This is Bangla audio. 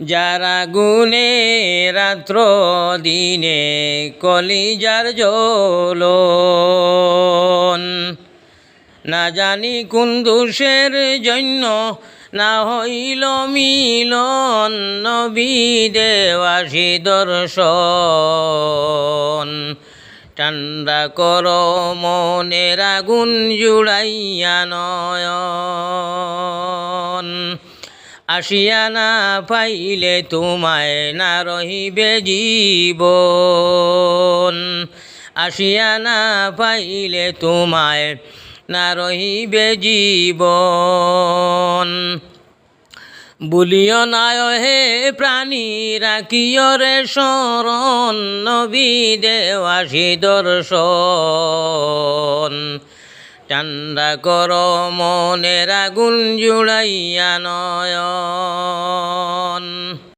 যারা গুনে রাত্র দিনে কলিজার জ্বলন। না জানি কোন দোষের জন্য, না হইল মিলন, নবী দেওয়াসি দর্শন। ঠান্ডা কর মনের আগুন জুড়াইয়া নয়ন। আসিয়া না পাইলে তোমায় না রহিবে জীবন। আসিয়া না পাইলে তোমায় না রহিবে জীবন। বলিও নায় হে প্রাণী, রাখিও রে শরণ, নবী দেওয়াসি দর্শন। ঠান্ডা কর মনের আগুন জুড়াইয়া নয়ন।